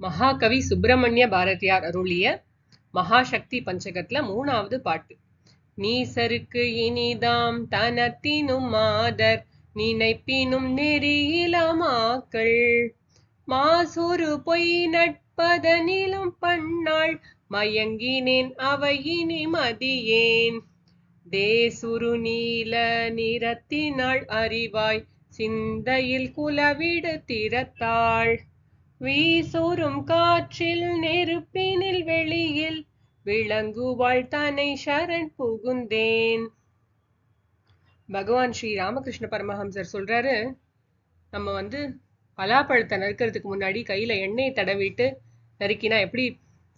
மகாகவி சுப்பிரமணிய பாரதியார் அருளிய மகாசக்தி பஞ்சகத்துல மூணாவது பாட்டு. நீசருக்கு இனிதாம் தனத்தினும் மாதர் நினைப்பினும் நெறியிலமாக்கள் மாசொரு பொய் நட்பதனிலும் பண்ணாள் மயங்கினேன் அவையினி மதியேன். தேசுரு நீல நிறத்தினாள் அறிவாய் சிந்தையில் குலவிடு திறத்தாள். வீசோறும் காற்றில் நெருப்பினில் வெளியில் விளங்குவாள் தன்னை சரண் புகுந்தேன். பகவான் ஸ்ரீ ராமகிருஷ்ண பரமஹம்சர் சொல்றாரு நம்ம வந்து பலாப்பழத்தை நறுக்கிறதுக்கு முன்னாடி கையில எண்ணெயை தடவிட்டு நறுக்கினா எப்படி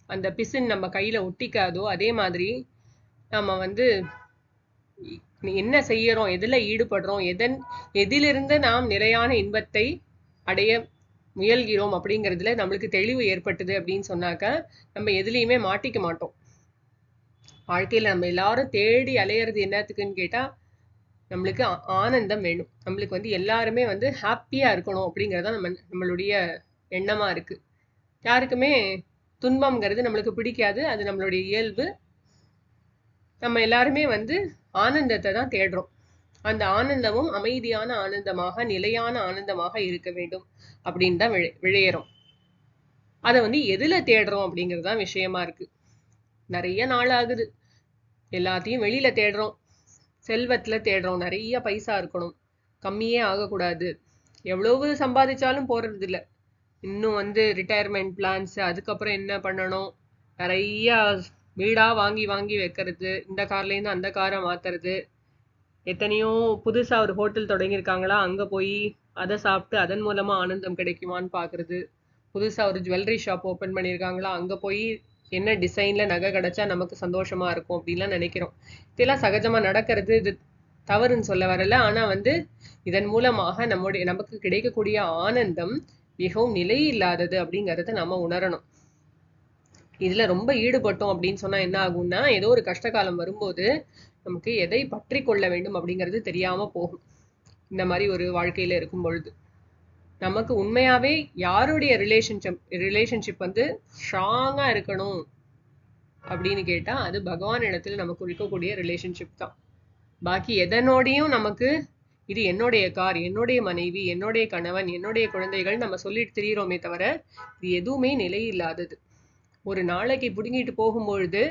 அந்த பிசின் நம்ம கையில ஒட்டிக்காதோ அதே மாதிரி நம்ம வந்து என்ன செய்யறோம் எதுல ஈடுபடுறோம் எதன் எதிலிருந்து நாம் நிலையான இன்பத்தை அடைய முயல்கிறோம் அப்படிங்கிறதுல நம்மளுக்கு தெளிவு ஏற்பட்டது அப்படின்னு சொன்னாக்க நம்ம எதுலேயுமே மாட்டிக்க மாட்டோம். வாழ்க்கையில் நம்ம எல்லாரும் தேடி அலையிறது என்னத்துக்குன்னு கேட்டால் நம்மளுக்கு ஆனந்தம் வேணும். நம்மளுக்கு வந்து எல்லாருமே வந்து ஹாப்பியாக இருக்கணும் அப்படிங்கறத நம்ம நம்மளுடைய எண்ணமாக இருக்குது யாருக்குமே துன்பம்ங்கிறது நம்மளுக்கு பிடிக்காது. அது நம்மளுடைய இயல்பு. நம்ம எல்லாருமே வந்து ஆனந்தத்தை தான் தேடுறோம். அந்த ஆனந்தமும் அமைதியான ஆனந்தமாக நிலையான ஆனந்தமாக இருக்க வேண்டும் அப்படின்னு தான் விழை விழையிறோம். அதை வந்து எதுல தேடுறோம் அப்படிங்கிறது தான் விஷயமா இருக்கு. நிறைய நாள் ஆகுது. எல்லாத்தையும் வெளியில தேடுறோம். செல்வத்துல தேடுறோம். நிறைய பைசா இருக்கணும். கம்மியே ஆகக்கூடாது. எவ்வளவு சம்பாதிச்சாலும் போறது இல்லை இன்னும் வந்து ரிட்டையர்மெண்ட் பிளான்ஸ் அதுக்கப்புறம் என்ன பண்ணணும்? நிறைய வீடாக வாங்கி வாங்கி வைக்கிறது. இந்த கார்லேருந்து அந்த காரை மாத்துறது. எத்தனையோ புதுசா ஒரு ஹோட்டல் தொடங்கியிருக்காங்களா? அங்க போய் அதை சாப்பிட்டு அதன் மூலமா ஆனந்தம் கிடைக்குமான்னு பாக்குறது புதுசா ஒரு ஜுவல்லரி ஷாப் ஓபன் பண்ணியிருக்காங்களா? அங்க போய் என்ன டிசைன்ல நகை கிடைச்சா நமக்கு சந்தோஷமா இருக்கும் அப்படின்லாம் நினைக்கிறோம். இதெல்லாம் சகஜமா நடக்கிறது. இது தவறுன்னு சொல்ல வரல. ஆனா வந்து இதன் மூலமாக நம்முடைய நமக்கு கிடைக்கக்கூடிய ஆனந்தம் மிகவும் நிலை இல்லாதது அப்படிங்கறத நம்ம உணரணும். இதுல ரொம்ப ஈடுபட்டோம் அப்படின்னு சொன்னா என்ன ஆகும்னா ஏதோ ஒரு கஷ்டகாலம் வரும்போது நமக்கு எதை பற்றி கொள்ள வேண்டும் அப்படிங்கிறது தெரியாம போகும். இந்த மாதிரி ஒரு வாழ்க்கையில இருக்கும் பொழுது. நமக்கு உண்மையாவே யாருடைய ரிலேஷன்ஷிப் ரிலேஷன்ஷிப் வந்து ஸ்ட்ராங்கா இருக்கணும் அப்படின்னு கேட்டா அது பகவான் இடத்துல நமக்கு இருக்கக்கூடிய ரிலேஷன்ஷிப் தான். பாக்கி எதனோடையும் நமக்கு இது என்னுடைய கார் என்னுடைய மனைவி என்னுடைய கணவன் என்னுடைய குழந்தைகள் நம்ம சொல்லிட்டு திரியிறோமே தவிர இது எதுவுமே நிலை இல்லாதது ஒரு நாளைக்கு பிடுங்கிட்டு போகும்பொழுது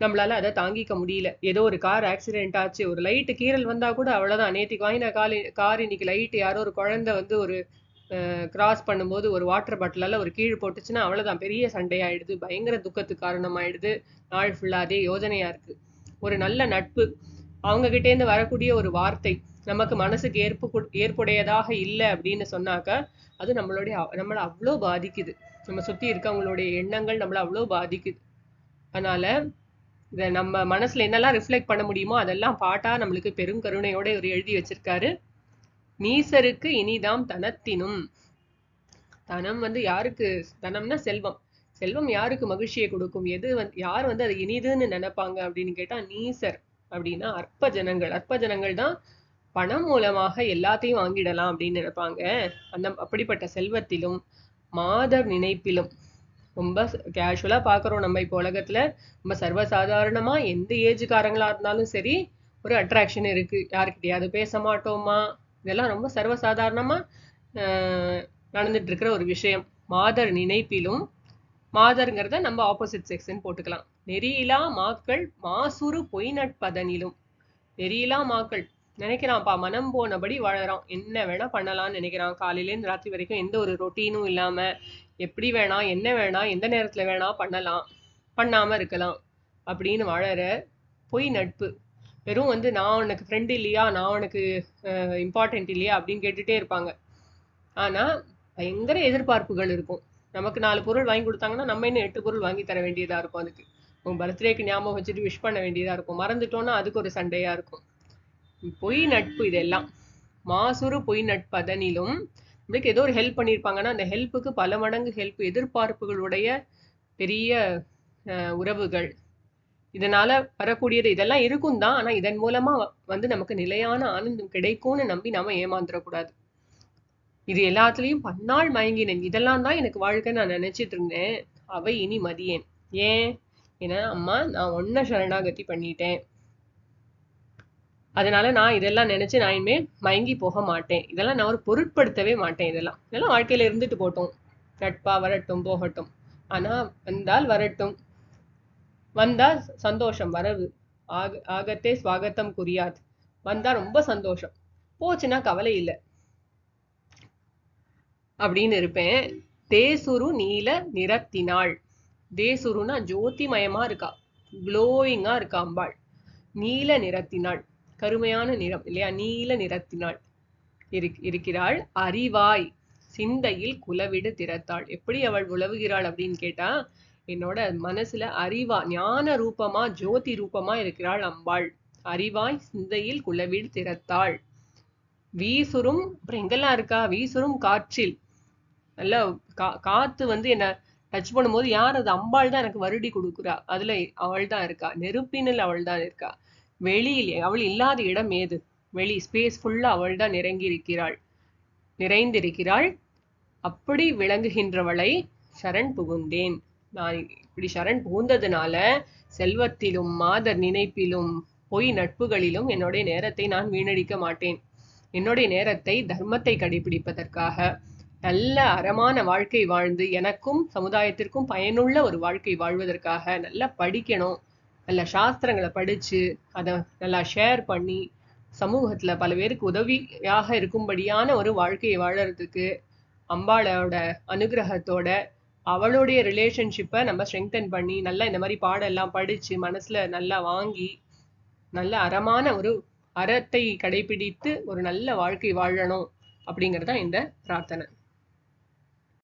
நம்மளால அதை தாங்கிக்க முடியல. ஏதோ ஒரு கார் ஆக்சிடென்ட் ஆச்சு ஒரு லைட்டு கீறல் வந்தா கூட அவ்வளவுதான். நேற்றுக்கு வாங்கின காலி கார் இன்னைக்கு லைட்டு யாரோ ஒரு குழந்தை வந்து ஒரு கிராஸ் பண்ணும்போது ஒரு வாட்டர் பாட்டிலெல்லாம் ஒரு கீழ் போட்டுச்சுன்னா அவ்வளவுதான். பெரிய சண்டையாயிடுது. பயங்கர துக்கத்துக்கு காரணமாயிடுது. நாள் ஃபுல்லா அதே யோஜனையாக இருக்கு. ஒரு நல்ல நட்பு. அவங்க கிட்டே இருந்து வரக்கூடிய ஒரு வார்த்தை நமக்கு மனசுக்கு ஏற்பு ஏற்புடையதாக இல்லை அப்படின்னு சொன்னாக்க அது நம்மளுடைய நம்மளை அவ்வளோ பாதிக்குது. நம்ம சுத்தி இருக்கவங்களுடைய எண்ணங்கள் நம்மளை அவ்வளோ பாதிக்குது. அதனால இதை நம்ம மனசுல என்னெல்லாம் ரிஃப்ளெக்ட் பண்ண முடியுமோ அதெல்லாம் பாட்டா நம்மளுக்கு பெரும் கருணையோட ஒரு எழுதி வச்சிருக்காரு. நீசருக்கு இனிதாம் தனத்தினும். தனம் வந்து யாருக்கு தனம்னா செல்வம். செல்வம் யாருக்கு மகிழ்ச்சியை கொடுக்கும்? எது வந்து யார் வந்து அது இனிதுன்னு நினைப்பாங்க அப்படின்னு கேட்டா நீசர் அப்படின்னா அற்ப ஜனங்கள். அற்ப ஜனங்கள் தான் பணம் மூலமாக எல்லாத்தையும் வாங்கிடலாம் அப்படின்னு நினைப்பாங்க. அந்த அப்படிப்பட்ட செல்வத்திலும் மாதர் நினைப்பிலும். ரொம்ப கேஷுவலாக பார்க்குறோம் நம்ம இப்போ உலகத்தில் ரொம்ப சர்வசாதாரணமாக எந்த ஏஜுக்காரங்களாக இருந்தாலும் சரி ஒரு அட்ராக்ஷன் இருக்குது யாருக்கிட்டையாவது பேச மாட்டோமா? இதெல்லாம் ரொம்ப சர்வசாதாரணமாக நடந்துட்டுருக்கிற ஒரு விஷயம். மாதர் நினைப்பிலும் மாதருங்கிறத நம்ம ஆப்போசிட் செக்ஷன் போட்டுக்கலாம். நெறியிலா மாக்கள் மாசுறு பொய் நட்பதனிலும். நெறியிலா மாக்கள் நினைக்கிறான்ப்பா மனம் போனபடி வாழறான் என்ன வேணா பண்ணலாம்னு நினைக்கிறான். காலையிலேருந்து ராத்திரி வரைக்கும் எந்த ஒரு ரொட்டீனும் இல்லாம எப்படி வேணா என்ன வேணா எந்த நேரத்துல வேணா பண்ணலாம். பண்ணாம இருக்கலாம். அப்படின்னு வாழற பொய் நட்பு. வெறும் வந்து நான் உனக்கு ஃப்ரெண்டு இல்லையா நான் உனக்கு இம்பார்ட்டன்ட் இல்லையா அப்படின்னு கேட்டுட்டே இருப்பாங்க. ஆனா பயங்கர எதிர்பார்ப்புகள் இருக்கும். நமக்கு நாலு பொருள் வாங்கி கொடுத்தாங்கன்னா நம்ம இன்னும் எட்டு பொருள் வாங்கி தர வேண்டியதா இருக்கும் அதுக்கு. உங்கள் பர்த்டேக்கு ஞாபகம் வச்சுட்டு விஷ் பண்ண வேண்டியதா இருக்கும். மறந்துட்டோம்னா அதுக்கு ஒரு சண்டையா இருக்கும். பொய் நட்பு இதெல்லாம். மாசுறு பொய் நட்பதனிலும் நம்மளுக்கு ஏதோ ஒரு ஹெல்ப் பண்ணியிருப்பாங்கன்னா அந்த ஹெல்ப்புக்கு பல மடங்கு ஹெல்ப் எதிர்பார்ப்புகளுடைய பெரிய உறவுகள். இதனால வரக்கூடியது இதெல்லாம் இருக்கும் தான். ஆனால் இதன் மூலமா வந்து நமக்கு நிலையான ஆனந்தம் கிடைக்கும்னு நம்பி நாம ஏமாந்துடக்கூடாது இது எல்லாத்துலேயும் பன்னாள் மயங்கினேன். இதெல்லாம் தான் எனக்கு வாழ்க்கை நான் நினைச்சிட்டு இருந்தேன். அவை இனி மதியேன். ஏன்? ஏன்னா அம்மா நான் ஒன்ன சரணாகதி பண்ணிட்டேன். அதனால நான் இதெல்லாம் நினைச்சு நான் இனிமே மயங்கி போக மாட்டேன். இதெல்லாம் நான் ஒரு பொருட்படுத்தவே மாட்டேன் இதெல்லாம். இதெல்லாம் வாழ்க்கையில இருந்துட்டு போட்டோம் நட்பா வரட்டும் போகட்டும். ஆனா வந்தால் வரட்டும். வந்தா சந்தோஷம் வரவு. ஆக ஆகத்தே ஸ்வாகத்தம் குறியாத். வந்தா ரொம்ப சந்தோஷம். போச்சுன்னா கவலை இல்லை. அப்படின்னு இருப்பேன். தேசுரு நீல நிறத்தினாள். தேசுருனா ஜோதிமயமா இருக்கா. க்ளோயிங்கா இருக்கா அம்பாள். நீல நிறத்தினாள். கருமையான நிறம் இல்லையா? நீல நிறத்தினாள் இரு- இருக்கிறாள். அறிவாய் சிந்தையில் குலவிடு திறத்தாள். எப்படி அவள் உலவுகிறாள் அப்படின்னு கேட்டா என்னோட மனசுல அறிவா ஞான ரூபமா ஜோதி ரூபமா இருக்கிறாள் அம்பாள். அறிவாய் சிந்தையில் குலவிடு திறத்தாள். வீசுரும் அப்புறம் எங்கெல்லாம் இருக்கா? வீசுறும் காற்றில். நல்ல கா காத்து வந்து என்ன டச் பண்ணும்போது யார் அது? அம்பாள் தான் எனக்கு வருடி கொடுக்குறா. அதுல அவள் தான் இருக்கா. நெருப்பினில் அவள் தான் இருக்கா. வெளியில் அவள் இல்லாத இடம் ஏது? வெளி ஸ்பேஸ் ஃபுல்லா அவள் தான் நிறங்கியிருக்கிறாள் நிறைந்திருக்கிறாள். அப்படி விளங்குகின்றவளை சரண் புகுந்தேன். நான் இப்படி சரண் புகுந்ததுனால செல்வத்திலும் மாதர் நினைப்பிலும் பொய் நட்புகளிலும் என்னுடைய நேரத்தை நான் வீணடிக்க மாட்டேன். என்னுடைய நேரத்தை தர்மத்தை கடைபிடிப்பதற்காக நல்ல அறமான வாழ்க்கை வாழ்ந்து எனக்கும் சமுதாயத்திற்கும் பயனுள்ள ஒரு வாழ்க்கை வாழ்வதற்காக நல்லா படிக்கணும். நல்ல சாஸ்திரங்களை படித்து அதை நல்லா ஷேர் பண்ணி சமூகத்தில் பல பேருக்கு உதவியாக இருக்கும்படியான ஒரு வாழ்க்கையை வாழறதுக்கு அம்பாளோட அனுகிரகத்தோட அவளுடைய ரிலேஷன்ஷிப்பை நம்ம ஸ்ட்ரெங்தன் பண்ணி நல்லா இந்த மாதிரி பாடெல்லாம் படித்து மனசில் நல்லா வாங்கி நல்ல அறமான ஒரு அறத்தை கடைபிடித்து ஒரு நல்ல வாழ்க்கை வாழணும் அப்படிங்கிறது தான் இந்த பிரார்த்தனை.